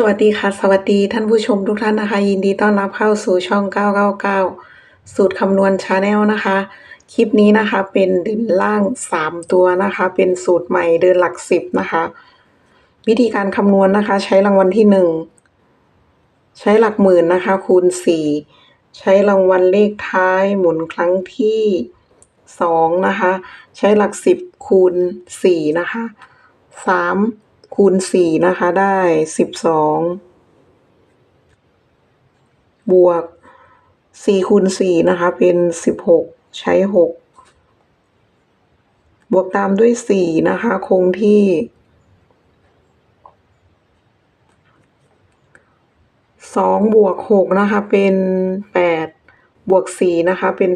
สวัสดีค่ะ สวัสดีท่านผู้ชมทุกท่านนะคะ ยินดีต้อนรับเข้าสู่ช่อง 999 สูตรคำนวณชาแนลนะคะ คลิปนี้นะคะเป็นเดินล่าง 3 ตัวนะคะ เป็นสูตรใหม่เดินหลัก 10 นะคะ วิธีการคำนวณนะคะ ใช้รางวัลที่ 1 ใช้หลักหมื่นนะคะ คูณ 4 ใช้รางวัลเลขท้ายหมุนครั้งที่ 2 นะคะ ใช้หลัก 10 คูณ 4 นะคะ 3 คูณ4นะคะ ได้12บวก4คูณ4นะคะ เป็น16ใช้6บวกตามด้วย4นะคะ คงที่2บวก6นะคะ เป็น8บวก4นะคะ เป็น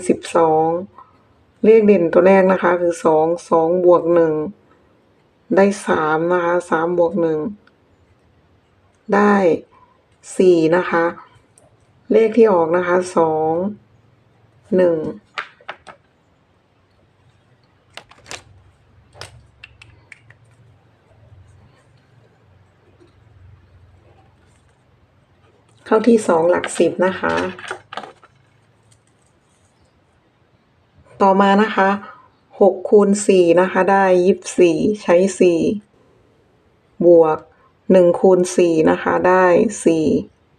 12เลขเด่นตัวแรกนะคะ คือ2 2บวก1 ได้3นะคะ3บวก1ได้4นะคะ เลขที่ออกนะคะ2 1เข้าที่2หลัก10นะคะ ต่อมานะคะ 6คูณ4นะคะ ได้24ใช้4บวก1คูณ4นะคะ ได้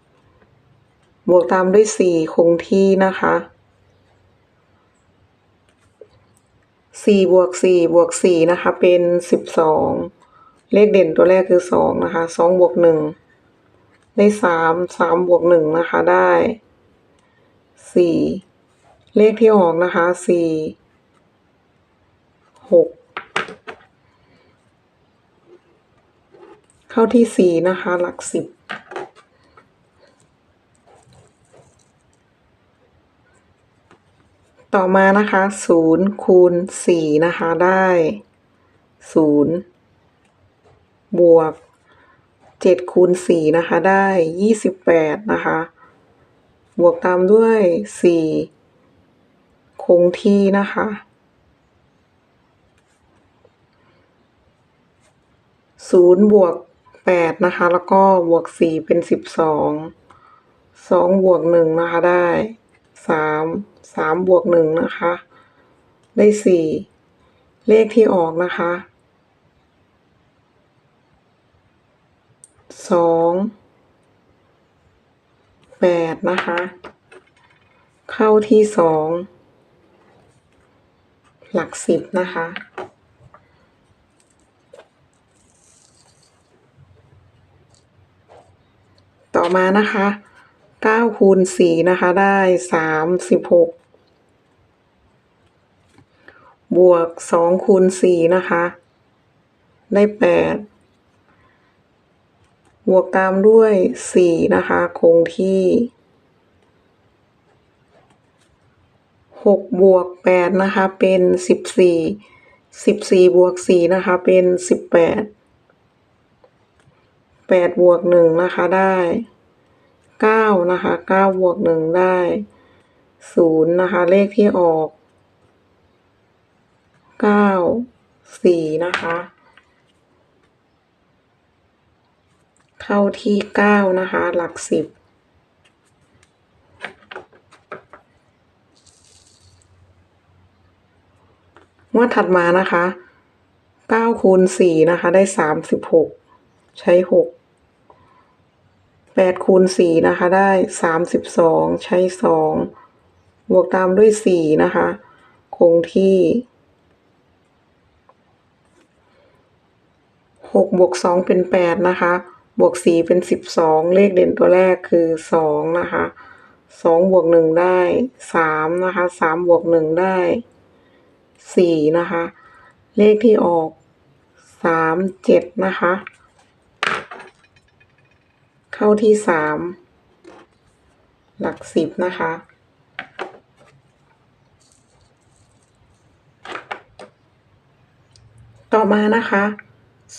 4บวกตามด้วย4คงที่นะคะ4บวก4บวก4นะคะ เป็น12เลขเด่นตัวแรกคือ2นะคะ2บวก1ได้3 3บวก1นะคะ ได้4เลขที่ออกนะคะ 4 6เข้าที่4นะคะ หลัก10ต่อมานะคะ0คูณ4นะคะได้0บวก7คูณ4นะคะได้28นะคะ บวกตามด้วย4คงที่นะคะ 0บวก8นะคะ แล้วก็บวก4เป็น12 2บวก1นะคะได้3 3บวก1นะคะ ได้4เลขที่ออกนะคะ2 8นะคะ เข้าที่2หลัก10นะคะ ต่อ มานะคะ9คูณ4นะคะได้36บวก2คูณ4นะคะ ได้8บวกตามด้วย4นะคะคงที่6บวก8นะคะเป็น14 14บวก4นะคะเป็น18 8บวก1นะคะได้ 9 นะคะ9บวก 1 ได้ 0 นะคะ เลขที่ออก 9 4 นะคะ เข้าที่ 9 นะคะ หลัก 10งวดถัดมานะคะ9คูณ4นะคะ ได้ 36 ใช้ 6 8คูณ4นะคะได้32ใช้2บวกตามด้วย4นะคะ คงที่6บวก2เป็น8นะคะ บวก4เป็น12เลขเด่นตัวแรกคือ2นะคะ2บวก1ได้3นะคะ3บวก1ได้4นะคะ เลขที่ออก3 7นะคะ เข้าที่สามหลักสิบนะคะ ต่อมานะคะ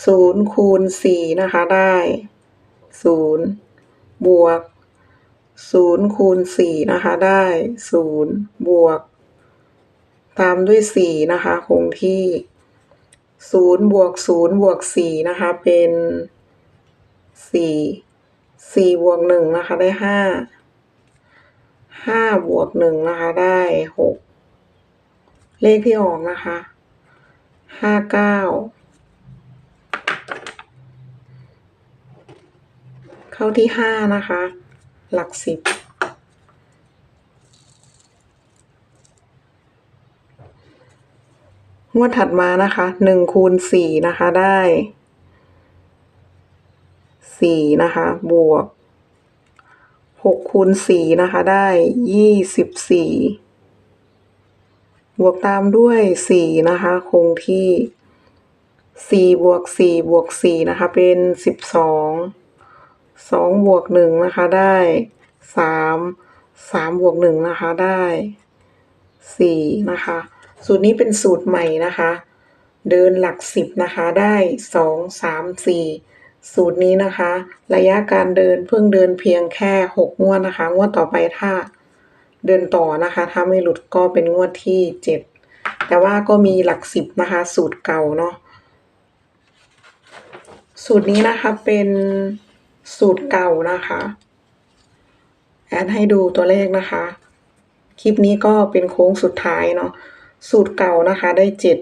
ศูนย์คูณสี่นะคะได้ศูนย์บวกศูนย์คูณสี่นะคะได้ศูนย์บวก ตามด้วยสี่นะคะคงที่ศูนย์บวกศูนย์บวกสี่นะคะเป็นสี่ สี่บวกหนึ่งนะคะได้ห้าห้าบวกหนึ่งนะคะได้หกเลขที่ออกนะคะห้าเก้าเข้าที่ห้านะคะ หลักสิบงวดถัดมานะคะหนึ่งคูณสี่นะคะได้ สี่นะคะ บวกหกคูณสี่นะคะ ได้ยี่สิบสี่บวกตามด้วยสี่นะคะ คงที่สี่บวกสี่บวกสี่นะคะ เป็นสิบสองสองบวกหนึ่งนะคะ ได้สามสามบวกหนึ่งนะคะ ได้สี่นะคะ สูตรนี้เป็นสูตรใหม่นะคะ เดินหลักสิบนะคะ ได้สองสามสี่ สูตรนี้นะคะ ระยะการเดินเพิ่งเดินเพียงแค่หกงวดนะคะ งวดต่อไปถ้าเดินต่อนะคะ ถ้าไม่หลุดก็เป็นงวดที่เจ็ดแต่ว่าก็มีหลักสิบนะคะ สูตรเก่าเนาะสูตรนี้นะคะเป็นสูตรเก่านะคะแอดให้ดูตัวเลขนะคะ คลิปนี้ก็เป็นโค้งสุดท้ายเนาะสูตรเก่านะคะได้เจ็ด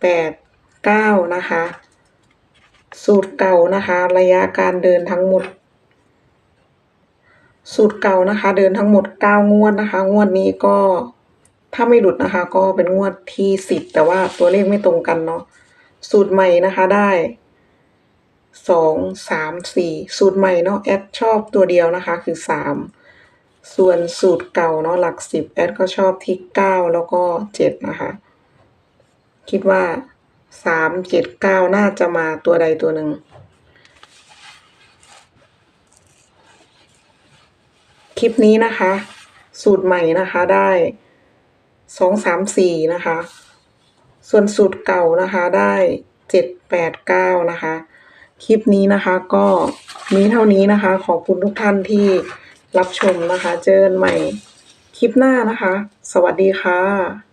แปดเก้านะคะ สูตรเก่านะคะ ระยะการเดินทั้งหมด สูตรเก่านะคะ เดินทั้งหมดเก้างวดนะคะ งวดนี้ก็ถ้าไม่หลุดนะคะ ก็เป็นงวดที่สิบแต่ว่าตัวเลขไม่ตรงกันเนาะสูตรใหม่นะคะได้สองสามสี่สูตรใหม่เนาะแอดชอบตัวเดียวนะคะคือสามส่วนสูตรเก่าเนาะหลักสิบแอดก็ชอบที่เก้าแล้วก็เจ็ดนะคะ คิดว่า สามเจ็ดเก้าน่าจะมาตัวใดตัวหนึ่ง คลิปนี้นะคะ สูตรใหม่นะคะได้สองสามสี่นะคะ ส่วนสูตรเก่านะคะได้เจ็ดแปดเก้านะคะ คลิปนี้นะคะก็มีเท่านี้นะคะ ขอบคุณทุกท่านที่รับชมนะคะ เจอกันใหม่คลิปหน้านะคะ สวัสดีค่ะ